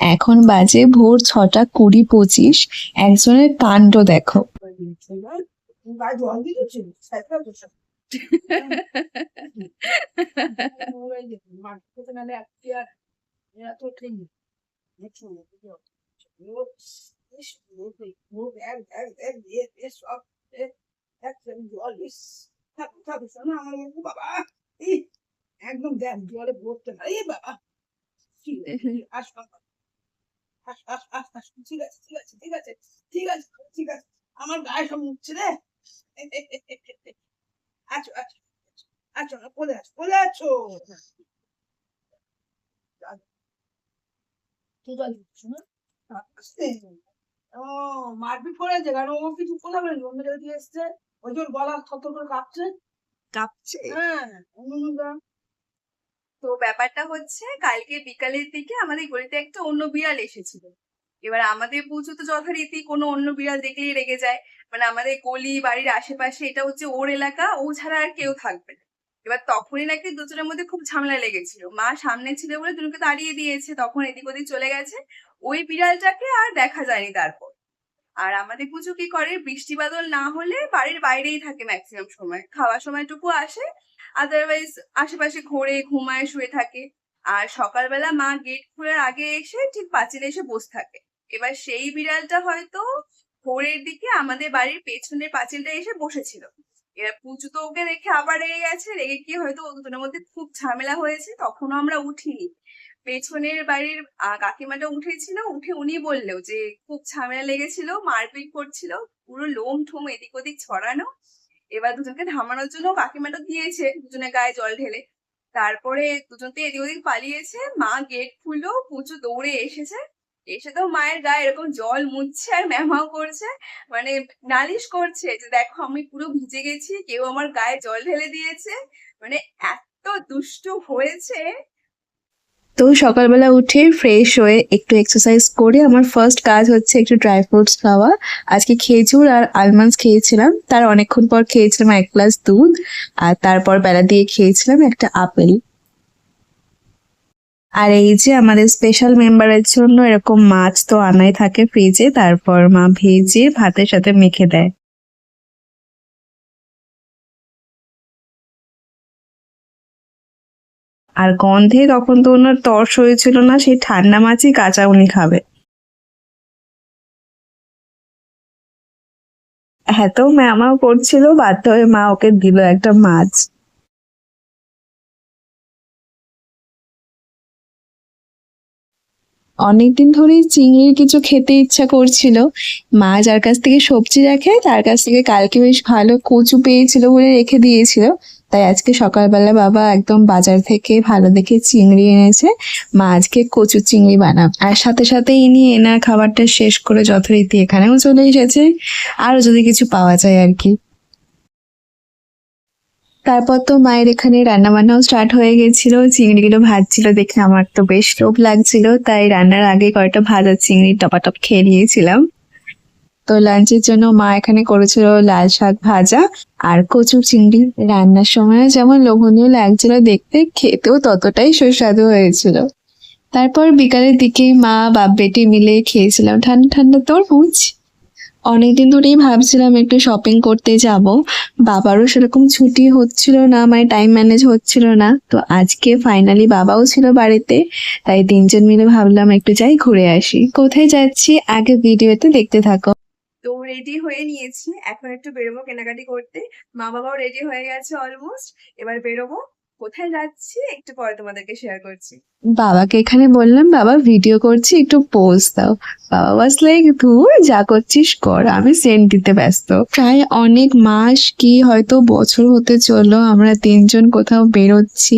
এখন বাজে ভোর ছটা কুড়ি পঁচিশ। একজনের কাণ্ড দেখো। একদম দেখ জলে ভরতে বাবা ঠিক আছে ঠিক আছে ঠিক আছে ঠিক আছে ঠিক আছে আমার গায়ে সব মুখছে রে আছো আছো আছো। আছো বলে আছো ঠিক আছে শোনো ও মারপিট করেছে কারণ ও কিছু কথা বলেনি অন্য জায়গায় দিয়ে এসছে। ওই যে ওর গলা থর করে কাঁপছে। কাঁপছে? হ্যাঁ অন্য তো ব্যাপারটা হচ্ছে কালকে বিকালের দিকে আমাদের গলিতে একটা অন্য বিড়াল এসেছিল। এবার আমাদের পুজো তো যথারীতি কোনো অন্য বিড়াল দেখলেই রেগে যায়। মানে আমাদের গলি, বাড়ির আশেপাশে, এটা হচ্ছে ওর এলাকা, ও ছাড়া আর কেউ থাকবে না। এবার তখনই নাকি দুজনের মধ্যে খুব ঝামেলা লেগেছিল। মা সামনে ছিল বলে দুজনকে তাড়িয়ে দিয়েছে, তখন এদিক ওদিক চলে গেছে। ওই বিড়ালটাকে আর দেখা যায়নি তারপর। আর আমাদের পুজো কি করে? বৃষ্টি বাদল না হলে বাড়ির বাইরেই থাকে ম্যাক্সিমাম সময়। খাওয়ার সময়টুকু আসে আদারওয়াইজ আশেপাশে ঘোরে, ঘুমায়, শুয়ে থাকে। আর সকালবেলা মা গেট খোলার আগে এসে ঠিক পাঁচিলে এসে বসে থাকে। এবার সেই বিড়ালটা হয়তো ভোরের দিকে আমাদের বাড়ির পেছনের পাঁচিলটা এসে বসেছিল। এবার পুজো তো ওকে দেখে আবার রেগে গেছে রেগে গিয়ে হয়তো দুজনের মধ্যে খুব ঝামেলা হয়েছে, তখনও আমরা উঠিনি। পেছনের বাড়ির কাকিমাটা উঠেছিল, উঠে উনি বললেও যে, খুব ঝামেলা লেগেছিল, মারপিট করছিল, পুরো লোম ঠোম এদিক ওদিক ছড়ানো। এবার দুজনকে থামানোর জন্য কাকিমাটা দিয়েছে, দুজনের গায়ে জল ঢেলে। তারপরে দুজন তো এদিক ওদিক পালিয়েছে, মা গেট খুললো, পুজো দৌড়ে এসেছে। এসে তো মায়ের গায়ে এরকম জল মুছছে আর ম্যামাও করছে মানে নালিশ করছে যে দেখো আমি পুরো ভিজে গেছি, কেউ আমার গায়ে জল ঢেলে দিয়েছে। মানে এত দুষ্টু হয়েছে তো সকালবেলা উঠে ফ্রেশ হয়ে একটু এক্সারসাইজ করে আমার ফার্স্ট কাজ হচ্ছে একটু ড্রাই ফ্রুটস খাওয়া। আজকে খেজুর আর আলমন্ডস খেয়েছিলাম। তার অনেকক্ষণ পর খেয়েছিলাম এক গ্লাস দুধ আর তারপর বেলা দিয়ে খেয়েছিলাম একটা আপেল। আর এই যে আমাদের স্পেশাল মেম্বারের জন্য এরকম মাছ তো আনাই থাকে ফ্রিজে তারপর মা ভেজে ভাতের সাথে মেখে দেয়। আর গন্ধে তখন তো ওনার তর্স হয়েছিল না, সেই ঠান্ডা মাছই কাঁচা উনি খাবে। হ্যাঁ তো ম্যামাও করছিল, বাধ্য হয়ে মা ওকে দিল একটা মাছ। অনেকদিন ধরেই চিংড়ির কিছু খেতে ইচ্ছা করছিল। মা যার কাছ থেকে সবজি রাখে, তার কাছ থেকে কালকে বেশ ভালো কচু পেয়েছিল বলে রেখে দিয়েছিল। তাই আজকে সকালবেলা বাবা একদম বাজার থেকে ভালো দেখে চিংড়ি এনেছে। মা আজকে কচু চিংড়ি বানাব। আর সাথে সাথে ইনি এনার খাবারটা শেষ করে যথারীতি এখানেও চলে এসেছে। আরও যদি কিছু পাওয়া যায় আর কি। তারপর তো মায়ের এখানে রান্না বান্নাও স্টার্ট হয়ে গেছিল। চিংড়িগুলো ভাজছিল দেখে আমার তো বেশ লোভ লাগছিল। তাই রান্নার আগে কয়েকটা ভাজা চিংড়ি টপাটপ খেয়ে নিয়েছিলাম। তো লাঞ্চের জন্য মা এখানে করেছিল লাল শাক ভাজা আর কচু চিংড়ি রান্নার সময় যেমন লোভনীয় লাগছিল দেখতে, খেতেও ততটাই সুস্বাদু হয়েছিল। তারপর বিকালের দিকে মা বাপ বেটি মিলে খেয়েছিলাম ঠান্ডা ঠান্ডা তরমুজ। অনেকদিন ধরেই ভাবছিলাম একটু শপিং করতে যাব। বাবারও সেরকম ছুটি হচ্ছিল না মানে টাইম ম্যানেজ হচ্ছিল না। তো আজকে ফাইনালি বাবাও ছিল বাড়িতে, তাই তিনজন মিলে ভাবলাম একটু যাই ঘুরে আসি। কোথায় যাচ্ছি? আগে ভিডিওতে দেখতে থাকো। তো রেডি হয়ে নিয়েছি। এখন একটু বেরোবো কেনাকাটি করতে। মা বাবাও রেডি হয়ে গেছে অলমোস্ট এবার বেরোবো। কোথায় যাচ্ছি? একটু পরে তোমাদেরকে শেয়ার করছি। বাবাকে এখানে বললাম, বাবা ভিডিও করছি, একটু পোজ দাও। বাবা বাস লাইক ধুর, যা করছিস কর, আমি সেন্ট দিতে ব্যস্ত। প্রায় অনেক মাস কি হয়তো বছর হতে চলল, আমরা তিনজন কোথাও বেরোচ্ছি।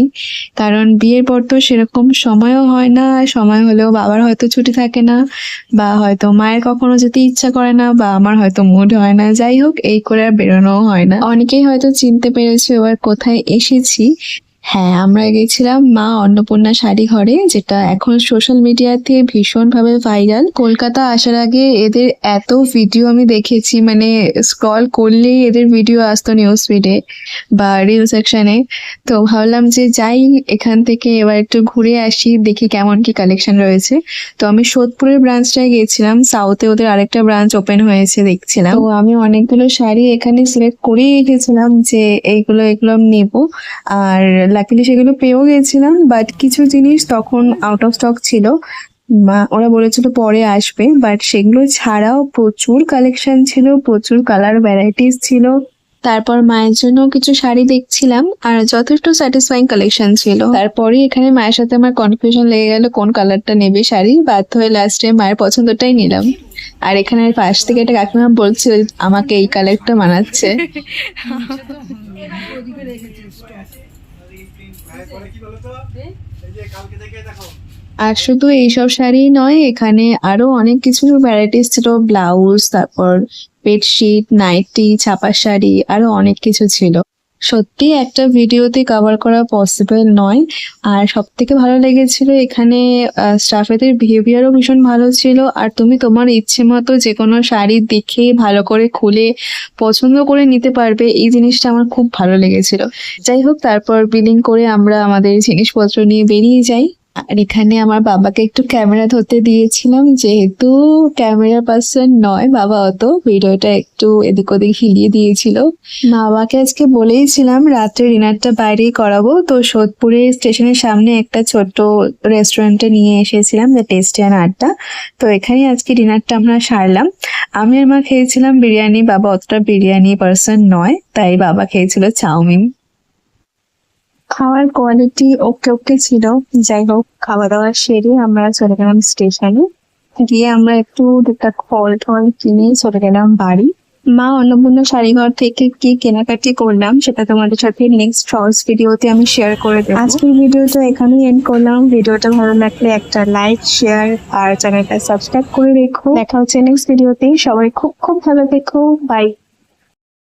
কারণ বিয়ের পর তো সেরকম সময়ও হয় না, সময় হলেও বাবার হয়তো ছুটি থাকে না, বা হয়তো মায়ের কখনো যেতে ইচ্ছা করে না, বা আমার হয়তো মুড হয় না। যাই হোক, এই করে আর বেরোনোও হয় না। অনেকেই হয়তো চিনতে পেরেছে এবার কোথায় এসেছি। হ্যাঁ আমরা গেছিলাম মা অন্নপূর্ণা শাড়ি ঘরে, যেটা এখন সোশ্যাল মিডিয়াতে ভীষণভাবে ভাইরাল কলকাতা আসার আগে এদের এত ভিডিও আমি দেখেছি মানে স্ক্রল করলেই এদের ভিডিও আসতো নিউজ ফিডে বা রিল সেকশনে তো ভাবলাম যে যাই, এখান থেকে এবার একটু ঘুরে আসি, দেখি কেমন কি কালেকশন রয়েছে। তো আমি সোদপুরের ব্রাঞ্চটায় গিয়েছিলাম সাউথে ওদের আরেকটা ব্রাঞ্চ ওপেন হয়েছে দেখছিলাম। তো আমি অনেকগুলো শাড়ি এখানে সিলেক্ট করেই রেখেছিলাম যে এইগুলো এগুলো আমি নেব। আর লাকিলি সেগুলো পেয়েও গেছিলাম বাট কিছু জিনিস তখন আউট অফ স্টক ছিল। মা ওরা বলেছিল পরে আসবে বাট সেগুলো ছাড়াও প্রচুর কালেকশন ছিল প্রচুর কালার ভ্যারাইটিস ছিল। তারপর মায়ের জন্য কিছু শাড়ি দেখছিলাম আর যথেষ্ট স্যাটিসফাইং কালেকশন ছিল। তারপরে এখানে মায়ের সাথে আমার কনফিউশন লেগে গেল কোন কালারটা নেবে শাড়ি বাধ্য হয়ে লাস্টে মায়ের পছন্দটাই নিলাম। আর এখানে পাশ থেকে একটা কাকিমা বলছিল আমাকে এই কালারটা মানাচ্ছে। ওদিকে রেখেছি স্টক আর শুধু এইসব শাড়ি নয় এখানে আরও অনেক কিছু ভ্যারাইটিস ছিল ব্লাউজ তারপর বেডশিট নাইটি ছাপা শাড়ি আরও অনেক কিছু ছিল। সত্যি একটা ভিডিওতে কভার করা পসিবল নয়। আর সব থেকে ভালো লেগেছিল এখানে স্টাফেদের বিহেভিয়ারও ভীষণ ভালো ছিল। আর তুমি তোমার ইচ্ছে মতো যে কোনো শাড়ি দেখে ভালো করে খুলে, পছন্দ করে নিতে পারবে। এই জিনিসটা আমার খুব ভালো লেগেছিল। যাই হোক, তারপর বিলিং করে আমরা আমাদের জিনিসপত্র নিয়ে বেরিয়ে যাই। আর এখানে আমার বাবাকে একটু ক্যামেরা ধরতে দিয়েছিলাম, যেহেতু ক্যামেরা পার্সন নয় বাবা অত, ভিডিওটা একটু এদিক ওদিক হিলিয়ে দিয়েছিল। বাবাকে আজকে বলেইছিলাম, রাত্রে ডিনারটা বাইরেই করাবো। তো সোদপুরে স্টেশনের সামনে একটা ছোট্ট রেস্টুরেন্টে নিয়ে এসেছিলাম দ্য টেস্টি অ্যান্ড আড্ডা। তো এখানেই আজকে ডিনারটা আমরা সারলাম। আমি আর মা খেয়েছিলাম বিরিয়ানি, বাবা অতটা বিরিয়ানি পার্সন নয়, তাই বাবা খেয়েছিল চাউমিন। খাওয়ার কোয়ালিটি ওকে ওকে ছিল। যাই হোক খাওয়া দাওয়া সেরে আমরা চলে গেলাম স্টেশনে গিয়ে আমরা একটু টুকটাক ফল টল কিনে চলে গেলাম বাড়ি। মা অন্নপূর্ণা শাড়িঘর থেকে কি কেনাকাটি করলাম সেটা তোমাদের সাথে নেক্সট শর্টস ভিডিওতে আমি শেয়ার করে দেবো। আজকের ভিডিওটা এখানেই এন্ড করলাম। ভিডিওটা ভালো লাগলে একটা লাইক শেয়ার আর চ্যানেলটা সাবস্ক্রাইব করে রেখো। দেখা হচ্ছে নেক্সট ভিডিওতে সবাই খুব খুব ভালো থেকো। বাই